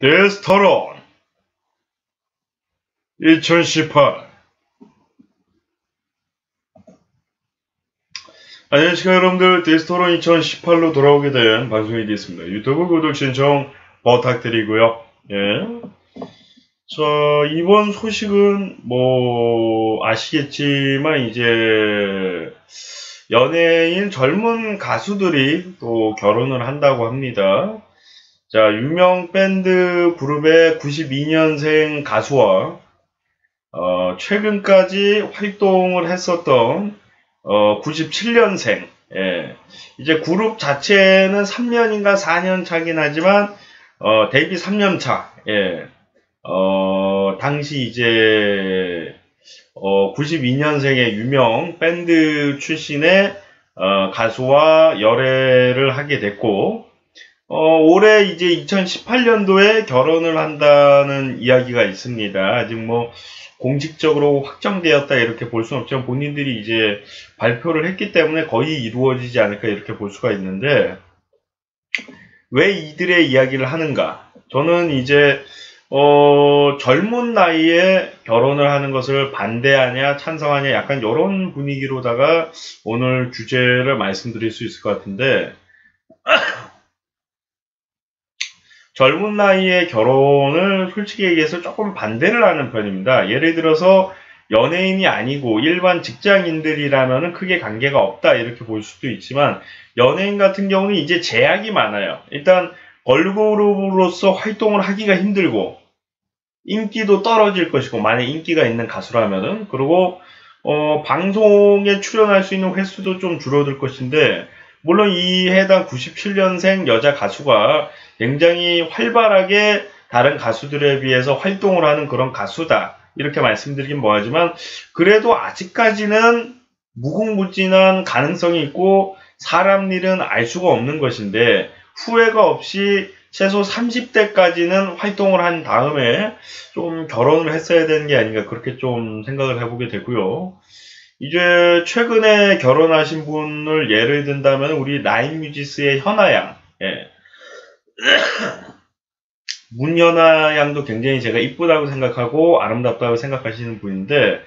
데스터론 2018 안녕하십니까 여러분들 데스토론 2018로 돌아오게 된 방송이 되겠습니다. 유튜브 구독 신청 부탁드리고요. 예. 자 이번 소식은 뭐 아시겠지만 이제 연예인 젊은 가수들이 또 결혼을 한다고 합니다. 자, 유명 밴드 그룹의 92년생 가수와 어, 최근까지 활동을 했었던 어, 97년생 예. 이제 그룹 자체는 3년인가 4년 차긴 하지만 어, 데뷔 3년 차. 예. 어, 당시 이제 어, 92년생의 유명 밴드 출신의 어, 가수와 열애를 하게 됐고 어, 올해 이제 2018년도에 결혼을 한다는 이야기가 있습니다. 아직 뭐 공식적으로 확정되었다 이렇게 볼 수는 없지만 본인들이 이제 발표를 했기 때문에 거의 이루어지지 않을까 이렇게 볼 수가 있는데 왜 이들의 이야기를 하는가? 저는 이제 어, 젊은 나이에 결혼을 하는 것을 반대하냐, 찬성하냐, 약간 이런 분위기로다가 오늘 주제를 말씀드릴 수 있을 것 같은데, 젊은 나이에 결혼을 솔직히 얘기해서 조금 반대를 하는 편입니다. 예를 들어서 연예인이 아니고 일반 직장인들이라면 크게 관계가 없다 이렇게 볼 수도 있지만 연예인 같은 경우는 이제 제약이 많아요. 일단 걸그룹으로서 활동을 하기가 힘들고 인기도 떨어질 것이고 만약 인기가 있는 가수라면은 그리고 어, 방송에 출연할 수 있는 횟수도 좀 줄어들 것인데 물론 이 해당 97년생 여자 가수가 굉장히 활발하게 다른 가수들에 비해서 활동을 하는 그런 가수다. 이렇게 말씀드리긴 뭐하지만 그래도 아직까지는 무궁무진한 가능성이 있고 사람 일은 알 수가 없는 것인데 후회가 없이 최소 30대까지는 활동을 한 다음에 좀 결혼을 했어야 되는 게 아닌가 그렇게 좀 생각을 해보게 되고요. 이제 최근에 결혼하신 분을 예를 든다면 우리 나인뮤지스의 현아양, 예. 문현아 양도 굉장히 제가 이쁘다고 생각하고 아름답다고 생각하시는 분인데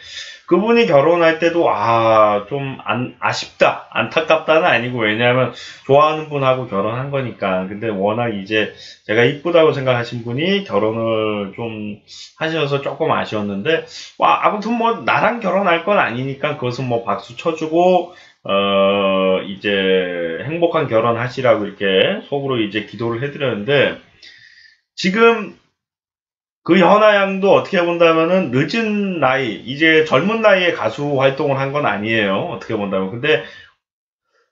그분이 결혼할 때도 아좀 아쉽다 안타깝다는 아니고 왜냐하면 좋아하는 분하고 결혼한 거니까. 근데 워낙 이제 제가 이쁘다고 생각하신 분이 결혼을 좀 하셔서 조금 아쉬웠는데 와 아무튼 뭐 나랑 결혼할 건 아니니까 그것은 뭐 박수 쳐주고 어 이제 행복한 결혼 하시라고 이렇게 속으로 이제 기도를 해드렸는데 지금 그 현아 양도 어떻게 본다면은 늦은 나이, 이제 젊은 나이에 가수 활동을 한 건 아니에요. 어떻게 본다면. 근데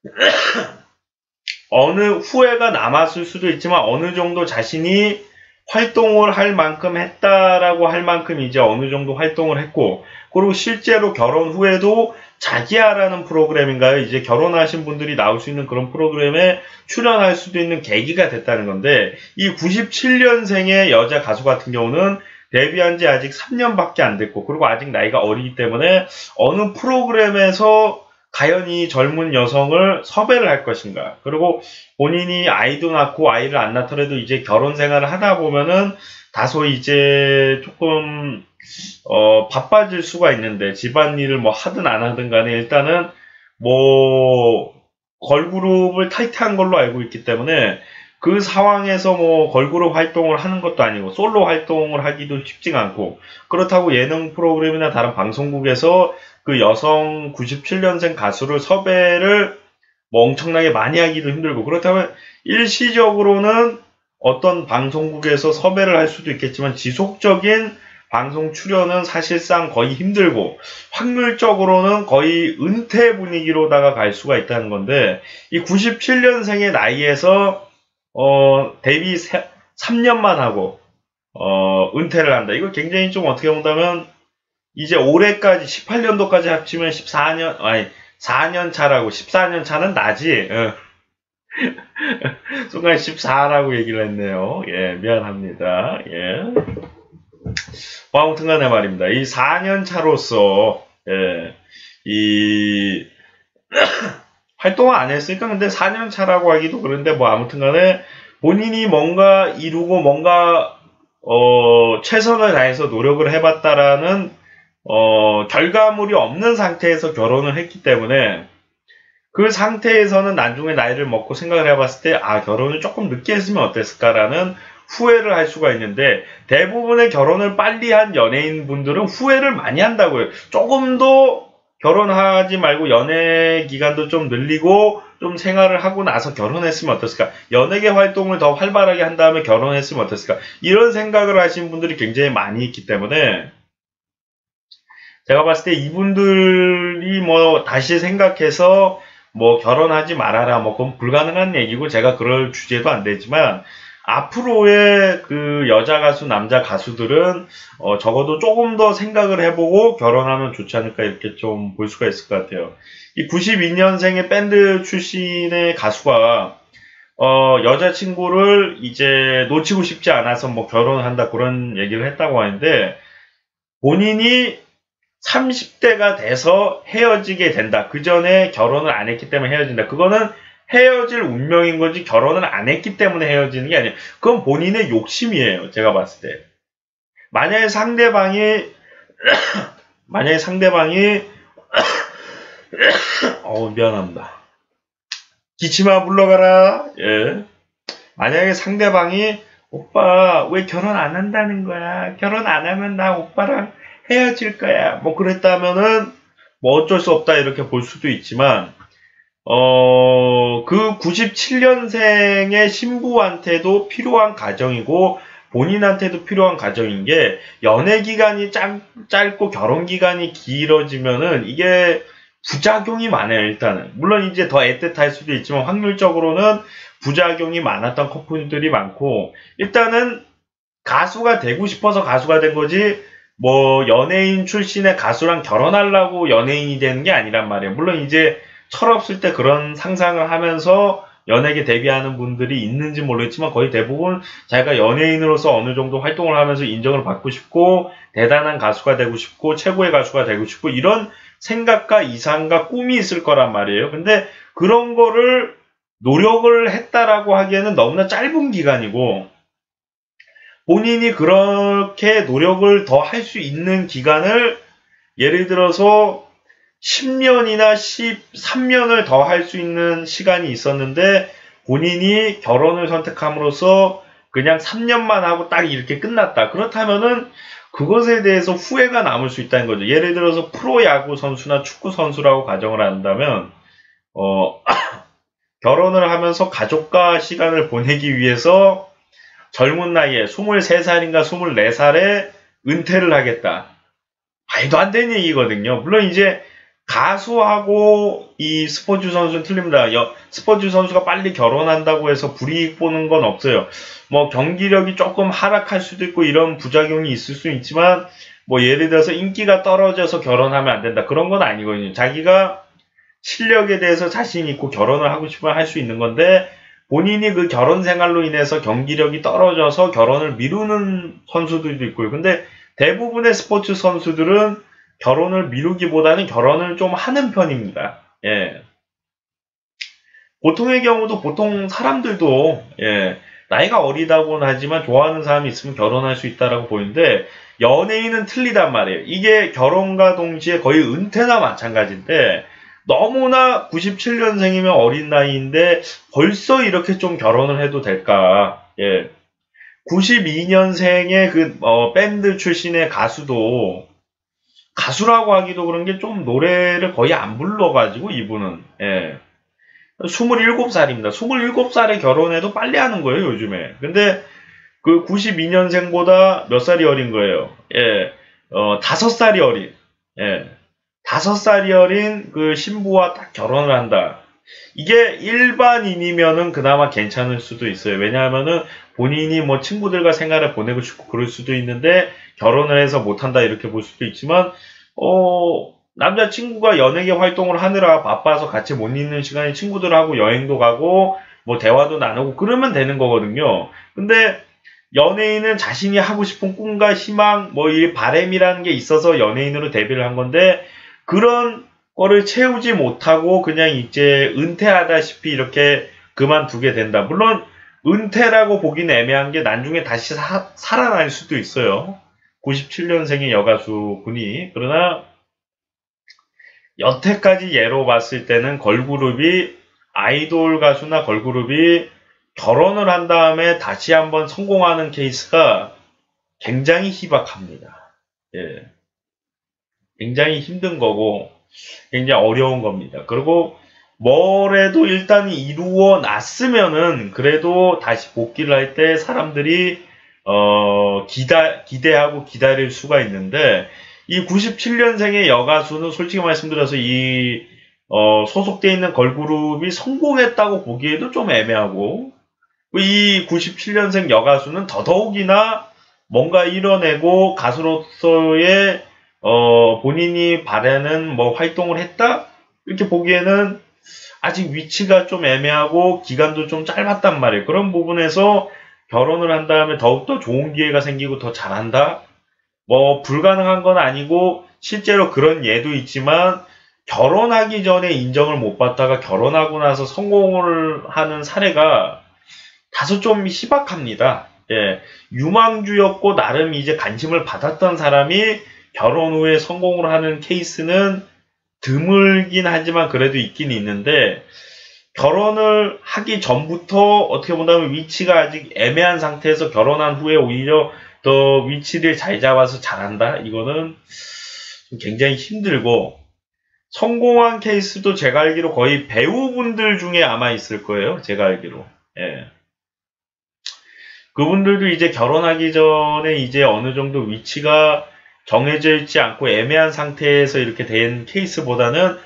어느 후회가 남았을 수도 있지만 어느 정도 자신이 활동을 할 만큼 했다라고 할 만큼 이제 어느 정도 활동을 했고 그리고 실제로 결혼 후에도 자기야라는 프로그램인가요? 이제 결혼하신 분들이 나올 수 있는 그런 프로그램에 출연할 수도 있는 계기가 됐다는 건데 이 97년생의 여자 가수 같은 경우는 데뷔한 지 아직 3년밖에 안 됐고 그리고 아직 나이가 어리기 때문에 어느 프로그램에서 과연 이 젊은 여성을 섭외를 할 것인가. 그리고 본인이 아이도 낳고 아이를 안 낳더라도 이제 결혼 생활을 하다 보면은 다소 이제 조금 어, 바빠질 수가 있는데 집안일을 뭐 하든 안 하든 간에 일단은 뭐 걸그룹을 타이트한 걸로 알고 있기 때문에 그 상황에서 뭐 걸그룹 활동을 하는 것도 아니고 솔로 활동을 하기도 쉽지가 않고 그렇다고 예능 프로그램이나 다른 방송국에서 그 여성 97년생 가수를 섭외를 뭐 엄청나게 많이 하기도 힘들고 그렇다면 일시적으로는 어떤 방송국에서 섭외를 할 수도 있겠지만 지속적인 방송 출연은 사실상 거의 힘들고 확률적으로는 거의 은퇴 분위기로다가 갈 수가 있다는 건데 이 97년생의 나이에서 어, 데뷔 3년만 하고 어, 은퇴를 한다. 이거 굉장히 좀 어떻게 본다면 이제 올해까지 18년도까지 합치면 14년 아니 4년 차라고 14년 차는 나지. 어. 순간 14라고 얘기를 했네요. 예, 미안합니다. 예. 뭐 아무튼 간에 말입니다. 이 4년 차로서, 예, 이, 활동을 안 했으니까 근데 4년 차라고 하기도 그런데 뭐 아무튼 간에 본인이 뭔가 이루고 뭔가 어, 최선을 다해서 노력을 해봤다라는 어, 결과물이 없는 상태에서 결혼을 했기 때문에 그 상태에서는 나중에 나이를 먹고 생각을 해봤을 때, 아, 결혼을 조금 늦게 했으면 어땠을까라는 후회를 할 수가 있는데, 대부분의 결혼을 빨리 한 연예인 분들은 후회를 많이 한다고요. 조금 더 결혼하지 말고 연애 기간도 좀 늘리고, 좀 생활을 하고 나서 결혼했으면 어땠을까? 연예계 활동을 더 활발하게 한 다음에 결혼했으면 어땠을까? 이런 생각을 하신 분들이 굉장히 많이 있기 때문에, 제가 봤을 때 이분들이 뭐 다시 생각해서 뭐 결혼하지 말아라 뭐 그건 불가능한 얘기고 제가 그럴 주제도 안 되지만 앞으로의 그 여자 가수 남자 가수들은 어 적어도 조금 더 생각을 해보고 결혼하면 좋지 않을까 이렇게 좀 볼 수가 있을 것 같아요. 이 92년생의 밴드 출신의 가수가 어 여자친구를 이제 놓치고 싶지 않아서 뭐 결혼한다 그런 얘기를 했다고 하는데 본인이 30대가 돼서 헤어지게 된다. 그 전에 결혼을 안 했기 때문에 헤어진다. 그거는 헤어질 운명인 거지 결혼을 안 했기 때문에 헤어지는 게 아니에요. 그건 본인의 욕심이에요. 제가 봤을 때. 만약에 상대방이 만약에 상대방이 어 미안합니다. 기침아 물러가라. 예. 만약에 상대방이 오빠 왜 결혼 안 한다는 거야? 결혼 안 하면 나 오빠랑 헤어질 거야. 뭐 그랬다면은 뭐 어쩔 수 없다 이렇게 볼 수도 있지만 어, 그 97년생의 신부한테도 필요한 가정이고 본인한테도 필요한 가정인 게 연애 기간이 짧, 짧고 결혼 기간이 길어지면은 이게 부작용이 많아요, 일단은. 물론 이제 더 애틋할 수도 있지만 확률적으로는 부작용이 많았던 커플들이 많고 일단은 가수가 되고 싶어서 가수가 된 거지 뭐 연예인 출신의 가수랑 결혼하려고 연예인이 되는 게 아니란 말이에요. 물론 이제 철없을 때 그런 상상을 하면서 연예계 데뷔하는 분들이 있는지 모르겠지만 거의 대부분 자기가 연예인으로서 어느 정도 활동을 하면서 인정을 받고 싶고 대단한 가수가 되고 싶고 최고의 가수가 되고 싶고 이런 생각과 이상과 꿈이 있을 거란 말이에요. 근데 그런 거를 노력을 했다라고 하기에는 너무나 짧은 기간이고 본인이 그렇게 노력을 더 할 수 있는 기간을 예를 들어서 10년이나 13년을 더 할 수 있는 시간이 있었는데 본인이 결혼을 선택함으로써 그냥 3년만 하고 딱 이렇게 끝났다. 그렇다면은 그것에 대해서 후회가 남을 수 있다는 거죠. 예를 들어서 프로야구 선수나 축구 선수라고 가정을 한다면 어, 결혼을 하면서 가족과 시간을 보내기 위해서 젊은 나이에 23살인가 24살에 은퇴를 하겠다. 말도 안 되는 얘기거든요. 물론 이제 가수하고 이 스포츠 선수는 틀립니다. 여, 스포츠 선수가 빨리 결혼한다고 해서 불이익 보는 건 없어요. 뭐 경기력이 조금 하락할 수도 있고 이런 부작용이 있을 수 있지만 뭐 예를 들어서 인기가 떨어져서 결혼하면 안 된다. 그런 건 아니거든요. 자기가 실력에 대해서 자신 있고 결혼을 하고 싶으면 할 수 있는 건데 본인이 그 결혼 생활로 인해서 경기력이 떨어져서 결혼을 미루는 선수들도 있고요. 근데 대부분의 스포츠 선수들은 결혼을 미루기보다는 결혼을 좀 하는 편입니다. 예. 보통의 경우도 보통 사람들도 예, 나이가 어리다고는 하지만 좋아하는 사람이 있으면 결혼할 수 있다라고 보이는데 연예인은 틀리단 말이에요. 이게 결혼과 동시에 거의 은퇴나 마찬가지인데 너무나 97년생이면 어린 나이인데 벌써 이렇게 좀 결혼을 해도 될까? 예. 92년생의 그 어, 밴드 출신의 가수도 가수라고 하기도 그런 게 좀 노래를 거의 안 불러가지고 이분은 예. 27살입니다. 27살에 결혼해도 빨리 하는 거예요, 요즘에. 근데 그 92년생보다 몇 살이 어린 거예요. 예. 어, 5살이 어린. 예. 다섯 살이 어린 그 신부와 딱 결혼을 한다. 이게 일반인이면은 그나마 괜찮을 수도 있어요. 왜냐하면은 본인이 뭐 친구들과 생활을 보내고 싶고 그럴 수도 있는데 결혼을 해서 못한다 이렇게 볼 수도 있지만 어 남자친구가 연예계 활동을 하느라 바빠서 같이 못 있는 시간에 친구들하고 여행도 가고 뭐 대화도 나누고 그러면 되는 거거든요. 근데 연예인은 자신이 하고 싶은 꿈과 희망, 뭐 이 바램이라는 게 있어서 연예인으로 데뷔를 한 건데 그런 거를 채우지 못하고 그냥 이제 은퇴하다시피 이렇게 그만두게 된다. 물론 은퇴라고 보긴 애매한 게 나중에 다시 사, 살아날 수도 있어요. 97년생의 여가수 분이. 그러나 여태까지 예로 봤을 때는 걸그룹이 아이돌 가수나 걸그룹이 결혼을 한 다음에 다시 한번 성공하는 케이스가 굉장히 희박합니다. 예. 굉장히 힘든 거고 굉장히 어려운 겁니다. 그리고 뭐래도 일단 이루어 놨으면은 그래도 다시 복귀를 할 때 사람들이 어 기다 기대하고 기다릴 수가 있는데 이 97년생의 여가수는 솔직히 말씀드려서 이 어, 소속돼 있는 걸그룹이 성공했다고 보기에도 좀 애매하고 이 97년생 여가수는 더더욱이나 뭔가 이뤄내고 가수로서의 어, 본인이 바라는 뭐 활동을 했다 이렇게 보기에는 아직 위치가 좀 애매하고 기간도 좀 짧았단 말이에요. 그런 부분에서 결혼을 한 다음에 더욱더 좋은 기회가 생기고 더 잘한다? 뭐 불가능한 건 아니고 실제로 그런 예도 있지만 결혼하기 전에 인정을 못 받다가 결혼하고 나서 성공을 하는 사례가 다소 좀 희박합니다. 예, 유망주였고 나름 이제 관심을 받았던 사람이 결혼 후에 성공을 하는 케이스는 드물긴 하지만 그래도 있긴 있는데 결혼을 하기 전부터 어떻게 본다면 위치가 아직 애매한 상태에서 결혼한 후에 오히려 더 위치를 잘 잡아서 잘한다? 이거는 굉장히 힘들고 성공한 케이스도 제가 알기로 거의 배우분들 중에 아마 있을 거예요. 제가 알기로. 예. 그분들도 이제 결혼하기 전에 이제 어느 정도 위치가 정해져 있지 않고 애매한 상태에서 이렇게 된 케이스보다는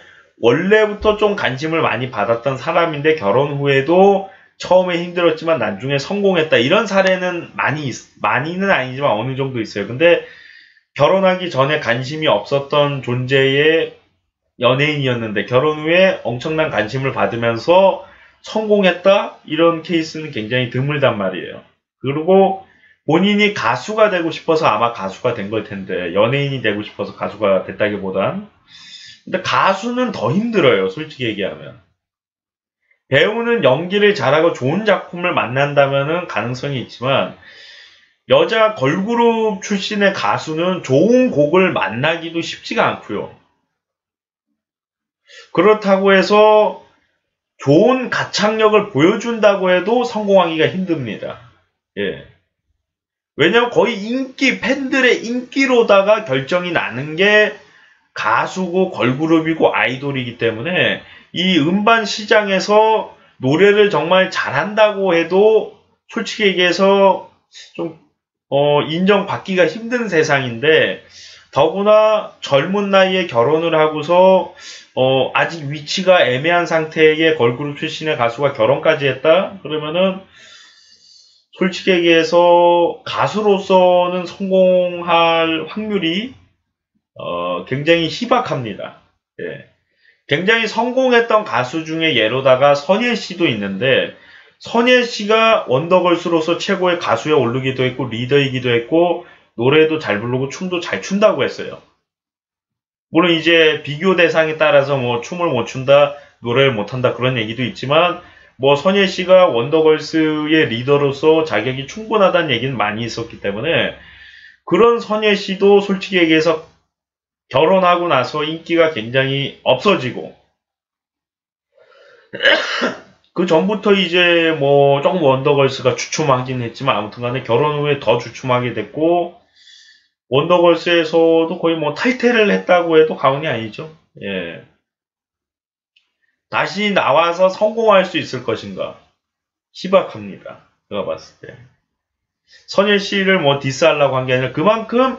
원래부터 좀 관심을 많이 받았던 사람인데 결혼 후에도 처음에 힘들었지만 나중에 성공했다. 이런 사례는 많이, 많이는 아니지만 어느 정도 있어요. 근데 결혼하기 전에 관심이 없었던 존재의 연예인이었는데 결혼 후에 엄청난 관심을 받으면서 성공했다? 이런 케이스는 굉장히 드물단 말이에요. 그리고 본인이 가수가 되고 싶어서 아마 가수가 된 걸 텐데 연예인이 되고 싶어서 가수가 됐다기보단 근데 가수는 더 힘들어요. 솔직히 얘기하면. 배우는 연기를 잘하고 좋은 작품을 만난다면 가능성이 있지만 여자 걸그룹 출신의 가수는 좋은 곡을 만나기도 쉽지가 않고요. 그렇다고 해서 좋은 가창력을 보여준다고 해도 성공하기가 힘듭니다. 예. 왜냐하면 거의 인기, 팬들의 인기로다가 결정이 나는 게 가수고 걸그룹이고 아이돌이기 때문에 이 음반 시장에서 노래를 정말 잘한다고 해도 솔직히 얘기해서 좀 어, 인정받기가 힘든 세상인데 더구나 젊은 나이에 결혼을 하고서 어, 아직 위치가 애매한 상태의 걸그룹 출신의 가수가 결혼까지 했다? 그러면은 솔직히 얘기해서 가수로서는 성공할 확률이 어, 굉장히 희박합니다. 예. 굉장히 성공했던 가수 중에 예로다가 선예 씨도 있는데 선예 씨가 원더걸스로서 최고의 가수에 오르기도 했고 리더이기도 했고 노래도 잘 부르고 춤도 잘 춘다고 했어요. 물론 이제 비교 대상에 따라서 뭐 춤을 못 춘다, 노래를 못 한다 그런 얘기도 있지만 뭐 선예 씨가 원더걸스의 리더로서 자격이 충분하다는 얘기는 많이 있었기 때문에 그런 선예 씨도 솔직히 얘기해서 결혼하고 나서 인기가 굉장히 없어지고 그 전부터 이제 뭐 조금 원더걸스가 주춤하긴 했지만 아무튼 간에 결혼 후에 더 주춤하게 됐고 원더걸스에서도 거의 뭐 탈퇴를 했다고 해도 과언이 아니죠. 예. 다시 나와서 성공할 수 있을 것인가? 희박합니다. 제가 봤을 때. 선예 씨를 뭐 디스하려고 한 게 아니라 그만큼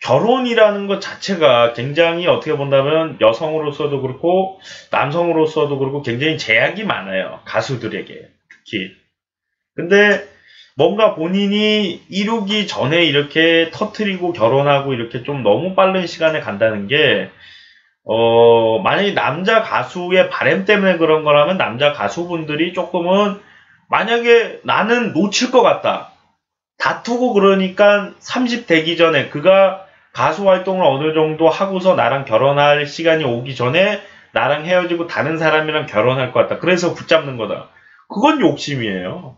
결혼이라는 것 자체가 굉장히 어떻게 본다면 여성으로서도 그렇고 남성으로서도 그렇고 굉장히 제약이 많아요. 가수들에게 특히. 근데 뭔가 본인이 이루기 전에 이렇게 터트리고 결혼하고 이렇게 좀 너무 빠른 시간에 간다는 게 어, 만약에 남자 가수의 바램 때문에 그런 거라면 남자 가수분들이 조금은 만약에 나는 놓칠 것 같다. 다투고 그러니까 30 되기 전에 그가 가수 활동을 어느 정도 하고서 나랑 결혼할 시간이 오기 전에 나랑 헤어지고 다른 사람이랑 결혼할 것 같다. 그래서 붙잡는 거다. 그건 욕심이에요.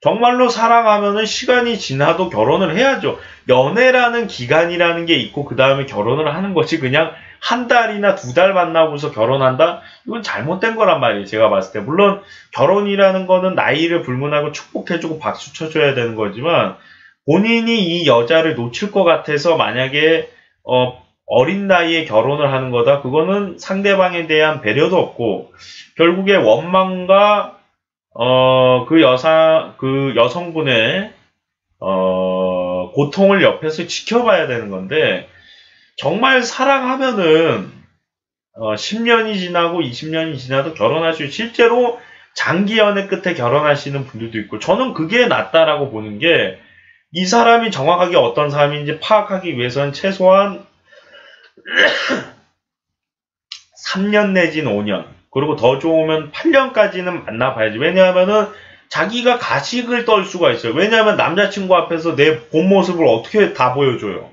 정말로 사랑하면은 시간이 지나도 결혼을 해야죠. 연애라는 기간이라는 게 있고 그 다음에 결혼을 하는 것이 그냥 한 달이나 두 달 만나고서 결혼한다? 이건 잘못된 거란 말이에요. 제가 봤을 때. 물론 결혼이라는 거는 나이를 불문하고 축복해주고 박수 쳐줘야 되는 거지만 본인이 이 여자를 놓칠 것 같아서 만약에 어, 어린 나이에 결혼을 하는 거다. 그거는 상대방에 대한 배려도 없고 결국에 원망과 어, 그 여사 그 여성분의 어, 고통을 옆에서 지켜봐야 되는 건데 정말 사랑하면은 어, 10년이 지나고 20년이 지나도 결혼하시고 실제로 장기 연애 끝에 결혼하시는 분들도 있고 저는 그게 낫다라고 보는 게 이 사람이 정확하게 어떤 사람인지 파악하기 위해서는 최소한 3년 내지는 5년 그리고 더 좋으면 8년까지는 만나봐야지. 왜냐하면은 자기가 가식을 떨 수가 있어요. 왜냐하면 남자친구 앞에서 내 본 모습을 어떻게 다 보여줘요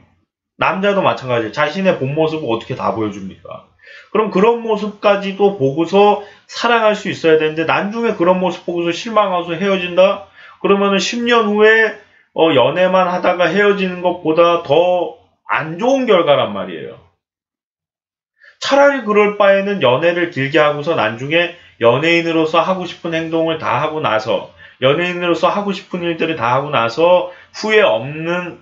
남자도 마찬가지예요. 자신의 본 모습을 어떻게 다 보여줍니까? 그럼 그런 모습까지도 보고서 사랑할 수 있어야 되는데 나중에 그런 모습 보고서 실망하고서 헤어진다? 그러면은 10년 후에 어, 연애만 하다가 헤어지는 것보다 더 안 좋은 결과란 말이에요. 차라리 그럴 바에는 연애를 길게 하고서 나중에 연예인으로서 하고 싶은 행동을 다 하고 나서 연예인으로서 하고 싶은 일들을 다 하고 나서 후회 없는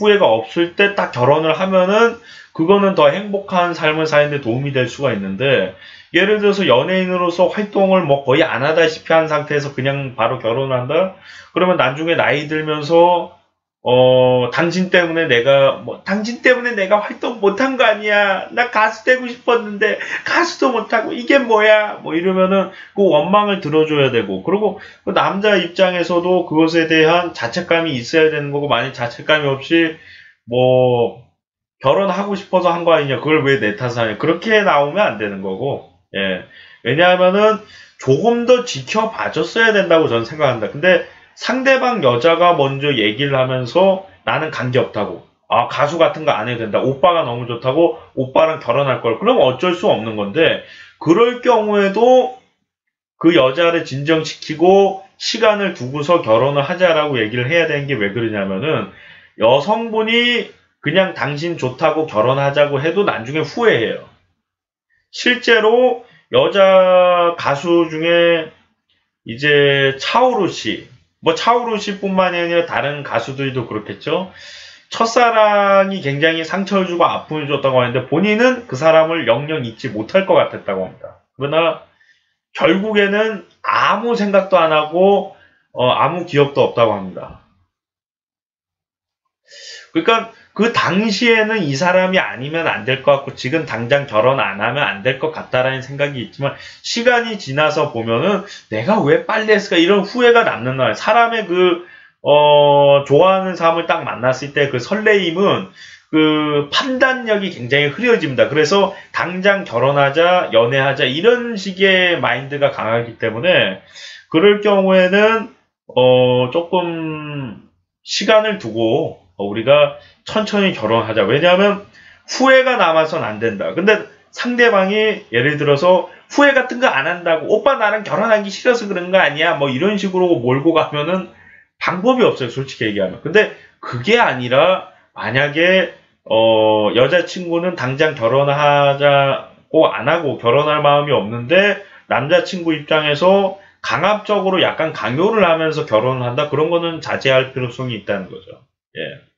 후회가 없을 때 딱 결혼을 하면은 그거는 더 행복한 삶을 사는데 도움이 될 수가 있는데 예를 들어서 연예인으로서 활동을 뭐 거의 안 하다시피 한 상태에서 그냥 바로 결혼을 한다? 그러면 나중에 나이 들면서 어, 당신 때문에 내가, 뭐, 당신 때문에 내가 활동 못한 거 아니야. 나 가수 되고 싶었는데, 가수도 못하고, 이게 뭐야. 뭐 이러면은, 그 원망을 들어줘야 되고, 그리고 그 남자 입장에서도 그것에 대한 자책감이 있어야 되는 거고, 만약 자책감이 없이, 뭐, 결혼하고 싶어서 한 거 아니냐. 그걸 왜 내 탓을 하냐. 그렇게 나오면 안 되는 거고, 예. 왜냐하면은, 조금 더 지켜봐줬어야 된다고 저는 생각합니다. 근데, 상대방 여자가 먼저 얘기를 하면서 나는 관계 없다고. 아, 가수 같은 거 안 해도 된다. 오빠가 너무 좋다고 오빠랑 결혼할 걸. 그럼 어쩔 수 없는 건데, 그럴 경우에도 그 여자를 진정시키고 시간을 두고서 결혼을 하자라고 얘기를 해야 되는 게 왜 그러냐면은 여성분이 그냥 당신 좋다고 결혼하자고 해도 나중에 후회해요. 실제로 여자 가수 중에 이제 차오루 씨, 뭐 차오루 씨뿐만이 아니라 다른 가수들도 그렇겠죠. 첫사랑이 굉장히 상처를 주고 아픔을 줬다고 하는데 본인은 그 사람을 영영 잊지 못할 것 같았다고 합니다. 그러나 결국에는 아무 생각도 안 하고 어, 아무 기억도 없다고 합니다. 그러니까 그 당시에는 이 사람이 아니면 안 될 것 같고 지금 당장 결혼 안 하면 안 될 것 같다라는 생각이 있지만 시간이 지나서 보면은 내가 왜 빨리 했을까 이런 후회가 남는 날 사람의 그 어, 좋아하는 사람을 딱 만났을 때 그 설레임은 그 판단력이 굉장히 흐려집니다. 그래서 당장 결혼하자, 연애하자 이런 식의 마인드가 강하기 때문에 그럴 경우에는 어, 조금 시간을 두고 우리가 천천히 결혼하자. 왜냐하면 후회가 남아선 안 된다. 근데 상대방이 예를 들어서 후회 같은 거 안 한다고 오빠 나랑 결혼하기 싫어서 그런 거 아니야? 뭐 이런 식으로 몰고 가면은 방법이 없어요. 솔직히 얘기하면. 근데 그게 아니라 만약에 어 여자친구는 당장 결혼하자고 안 하고 결혼할 마음이 없는데 남자친구 입장에서 강압적으로 약간 강요를 하면서 결혼을 한다? 그런 거는 자제할 필요성이 있다는 거죠. 예.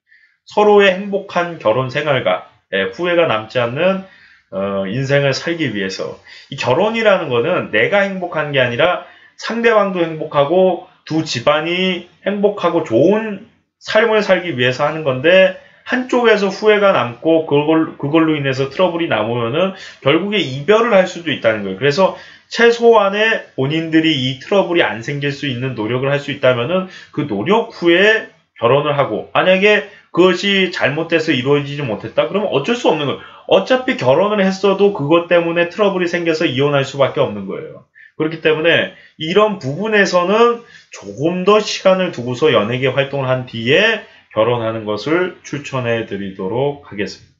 서로의 행복한 결혼 생활과 예, 후회가 남지 않는 어, 인생을 살기 위해서 이 결혼이라는 거는 내가 행복한 게 아니라 상대방도 행복하고 두 집안이 행복하고 좋은 삶을 살기 위해서 하는 건데 한쪽에서 후회가 남고 그걸, 그걸로 인해서 트러블이 남으면은 결국에 이별을 할 수도 있다는 거예요. 그래서 최소한의 본인들이 이 트러블이 안 생길 수 있는 노력을 할 수 있다면은 그 노력 후에 결혼을 하고 만약에 그것이 잘못돼서 이루어지지 못했다? 그러면 어쩔 수 없는 거예요. 어차피 결혼을 했어도 그것 때문에 트러블이 생겨서 이혼할 수밖에 없는 거예요. 그렇기 때문에 이런 부분에서는 조금 더 시간을 두고서 연예계 활동을 한 뒤에 결혼하는 것을 추천해 드리도록 하겠습니다.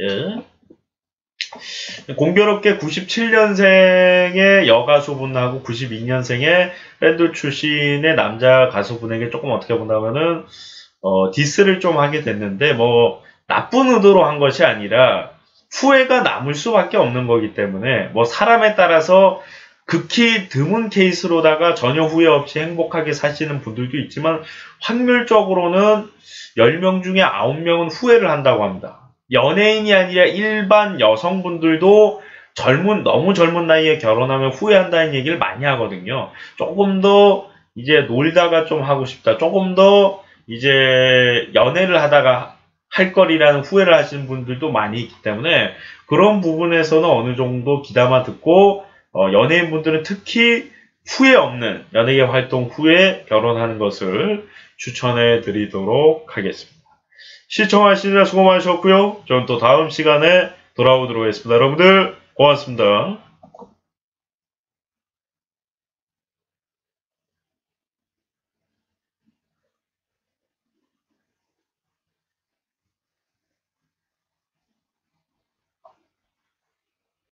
예. 공교롭게 97년생의 여가수분하고 92년생의 밴드 출신의 남자 가수분에게 조금 어떻게 본다면은 어, 디스를 좀 하게 됐는데 뭐 나쁜 의도로 한 것이 아니라 후회가 남을 수밖에 없는 거기 때문에 뭐 사람에 따라서 극히 드문 케이스로다가 전혀 후회 없이 행복하게 사시는 분들도 있지만 확률적으로는 10명 중에 9명은 후회를 한다고 합니다. 연예인이 아니라 일반 여성분들도 젊은, 너무 젊은 나이에 결혼하면 후회한다는 얘기를 많이 하거든요. 조금 더 이제 놀다가 좀 하고 싶다. 조금 더 이제 연애를 하다가 할 거리라는 후회를 하시는 분들도 많이 있기 때문에 그런 부분에서는 어느 정도 기담아 듣고 어, 연예인분들은 특히 후회 없는 연예계 활동 후에 결혼하는 것을 추천해 드리도록 하겠습니다. 시청하시느라 수고 많으셨고요. 저는 또 다음 시간에 돌아오도록 하겠습니다. 여러분들 고맙습니다.